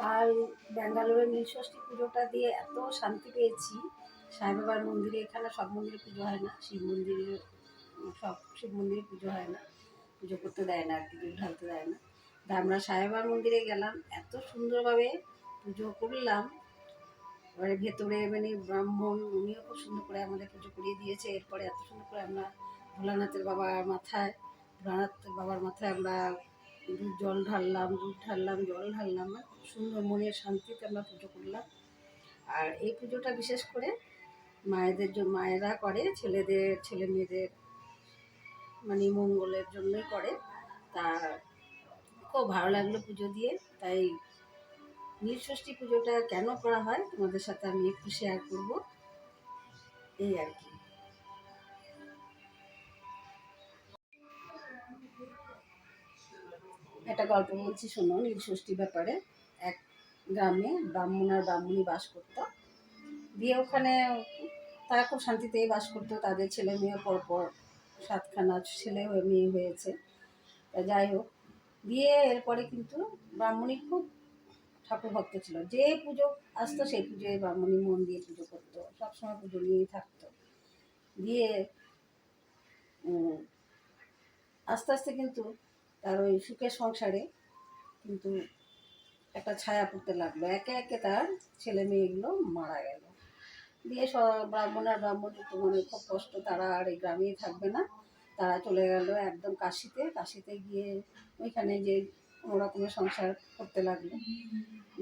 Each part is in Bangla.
কাল ব্যাঙ্গালোরের নীলষষ্ঠী পুজোটা দিয়ে এত শান্তি পেয়েছি। সাই বাবার মন্দিরে এখানে সব মন্দিরে পুজো হয় না, শিব মন্দিরে সব শিব মন্দিরে পুজো হয় না, পুজো করতে দেয় না আর কি ঢালতে দেয় না। তা আমরা সাই বাবার মন্দিরে গেলাম, এত সুন্দরভাবে পুজো করলাম। এবারে ভেতরে মানে ব্রাহ্মণ, উনিও খুব সুন্দর করে আমাদের পুজো করিয়ে দিয়েছে। এরপরে এত সুন্দর করে আমরা ভোলানাথের বাবার মাথায়, ভোলানাথের বাবার মাথায় আমরা দুধ জল ঢাললাম, দুধ ঢাললাম, জল ঢাললাম খুব সুন্দর মনের শান্তিতে আমরা পুজো করলাম। আর এই পুজোটা বিশেষ করে মায়েদের জন্য মায়েরা করে, ছেলেদের, ছেলে মেয়েদের মানে মঙ্গলের জন্যই করে। তা খুব ভালো লাগল পুজো দিয়ে, তাই নীলষষ্ঠী পুজোটা কেন করা হয় তোমাদের সাথে আমি একটু শেয়ার করব। এই আর কি। একটা গল্প বলছি, শোনো নীলষষ্ঠী ব্যাপারে। এক গ্রামে ব্রাহ্মণ আর ব্রাহ্মণী বাস করতো। দিয়ে ওখানে তারা খুব শান্তিতেই বাস করতো। তাদের ছেলে মেয়ে পরপর সাতখানা ছেলে হয়ে, মেয়ে হয়েছে। তা যাই হোক, দিয়ে এরপরে কিন্তু ব্রাহ্মণী খুব ঠাকুর ভক্ত ছিল। যে পুজো আসতো, সেই পুজোয় ব্রাহ্মণী মন দিয়ে পুজো করতো। সবসময় পুজো নিয়েই থাকতো। দিয়ে আস্তে আস্তে কিন্তু তার ওই সুখের সংসারে কিন্তু একটা ছায়া পড়তে লাগল। একে একে তার ছেলে মেয়েগুলো মারা গেল। দিয়ে সব ব্রাহ্মণ আর ব্রাহ্মণ তো মনে খুব কষ্ট, তারা আর এই গ্রামেই থাকবে না। তারা চলে গেল একদম কাশিতে। কাশিতে গিয়ে ওইখানে যে রকমের সংসার করতে লাগল।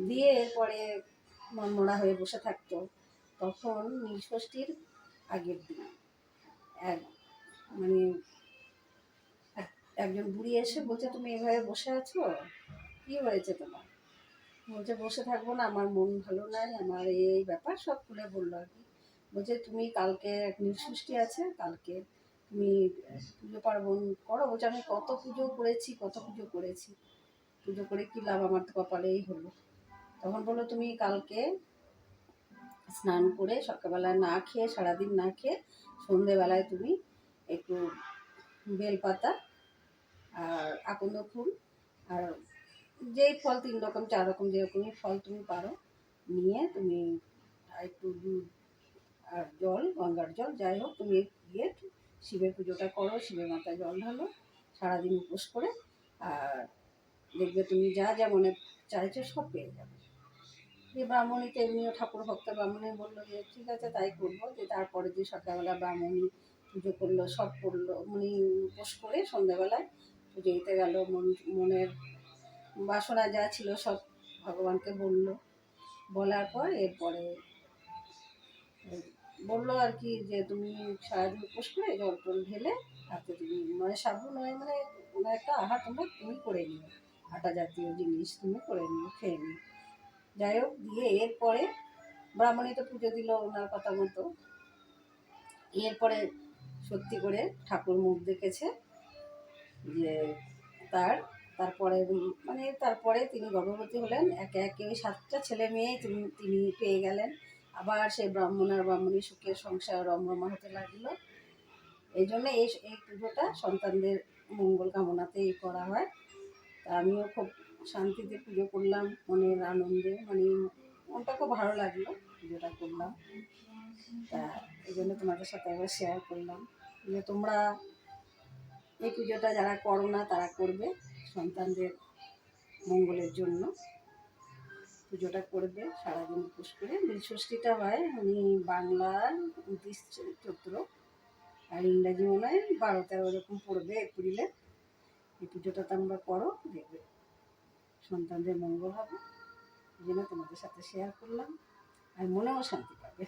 দিয়ে এরপরে মনমরা হয়ে বসে থাকতো। তখন নীলষষ্ঠীর আগের দিন। এক মানে একজন বুড়ি এসে বলছে, তুমি এভাবে বসে আছো? কী হয়েছে তোমার? বলছে, বসে থাকব না, আমার মন ভালো নাই, আমার এই ব্যাপার। সব খুলে বলল আর কি। বলছে, তুমি কালকে এক নীলষষ্ঠী আছে, কালকে তুমি পুজো পার্বণ করো। বলছে, আমি কত পুজো করেছি, কত পুজো করেছি। পুজো করে কী লাভ? আমার তো কপালেই হলো। তখন বলল, তুমি কালকে স্নান করে সকালবেলায় না খেয়ে, সারাদিন না খেয়ে সন্ধেবেলায় তুমি একটু বেলপাতা আর আকন্দ ফুল আর যেই ফল, তিন রকম, চার রকম যেরকমই ফল তুমি পারো, নিয়ে তুমি একটু দুধ আর জল, গঙ্গার জল, যাই হোক, তুমি গিয়ে শিবের পুজোটা করো, শিবের মাথায় জল ঢালো, সারাদিন উপোস করে, আর দেখবে তুমি যা যা মনে চাইছো সব পেয়ে যাবে। যে ব্রাহ্মণী তো এমনিও ঠাকুর ভক্ত, ব্রাহ্মণী বলল যে, ঠিক আছে, তাই করব। যে তারপরে যে সকালবেলা ব্রাহ্মণী পুজো করল, সব করল মানে উপোস করে সন্ধ্যাবেলায় পুজো দিতে গেলো, মন, মনের বাসনা যা ছিল সব ভগবানকে বলল। বলার পর এরপরে বলল আর কি যে, তুমি সারাদিন উপোস করে জল টল ঢেলে হাতে তুমি মানে সাবু নয় মানে ওনার একটা আহার তোমরা তুমি করে নিও। আটা জাতীয় জিনিস তুমি করে নিও, খেয়ে নিও। যাই হোক, দিয়ে এরপরে ব্রাহ্মণী তো পুজো দিল ওনার কথা মতো। এরপরে সত্যি করে ঠাকুর মুখ দেখেছে। যে তার, তারপরে মানে তারপরে তিনি গর্ভবতী হলেন। একে একে ওই সাতটা ছেলে মেয়ে তিনি তিনি পেয়ে গেলেন। আবার সেই ব্রাহ্মণ আর ব্রাহ্মণী সুখের সংসার রমরমা হতে লাগল। এই জন্য এই এই পুজোটা সন্তানদের মঙ্গল কামনাতেই করা হয়। তা আমিও খুব শান্তিতে পুজো করলাম, মনের আনন্দে মানে মনটা খুব ভালো লাগল পুজোটা করলাম। তা এই জন্য তোমাদের সাথে একবার শেয়ার করলাম। যে তোমরা এই পুজোটা যারা করো না, তারা করবে সন্তানদের মঙ্গলের জন্য। পুজোটা করবে, সারাদিন উপোস করে। নীলষষ্ঠীটা হয় মানে বাংলার উনত্রিশ চৈত্র আর ইংরাজি মনে হয় বারো তেরো এরকম পড়বে, এপ্রিলে। এই পুজোটা তোমরা করো, দেখবে। সন্তানদের মঙ্গল হবে। এই জন্য তোমাদের সাথে শেয়ার করলাম। আর মনেও শান্তি পাবে।